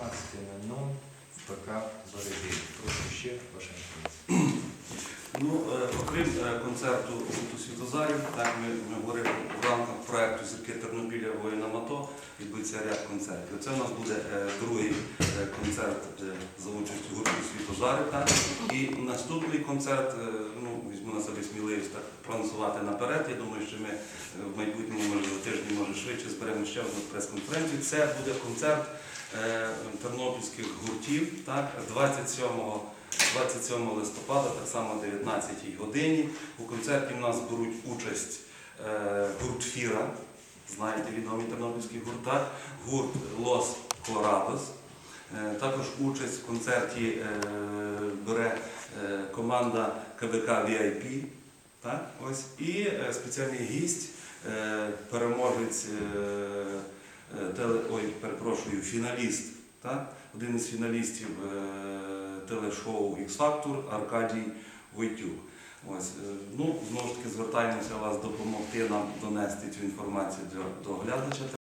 16.00 в ПК Берегів. Прошу ще ваша інформація. Ну, е, окрім е, концерту гурту Світозарів, так ми, говорили в рамках проекту Зірки Тернопіля воїна МАТО відбудеться ряд концертів. Це у нас буде е, другий концерт за участю гурту Світозарів. І наступний концерт, ну, візьму на себе сміливість так проанонсувати наперед. Я думаю, що ми в майбутньому, може за тиждень, може швидше зберемо ще одну прес-конференцію. Це буде концерт тернопільських гуртів так, 27 27 листопада, так само о 19 годині. У концерті в нас беруть участь е, гурт Фіра, знаєте, відомі тернопільські гурта, гурт Лос Корадос. Е, Також участь в концерті е, бере е, команда КВК VIP. Так, ось. І е, спеціальний гість, е, переможець, е, е, теле, ой, перепрошую, фіналіст. Так? Один із фіналістів е, телешоу X-Factor Аркадій Войтюк. Ось, е, ну, знову ж таки звертаємося вас допомогти нам донести цю інформацію до, до глядача.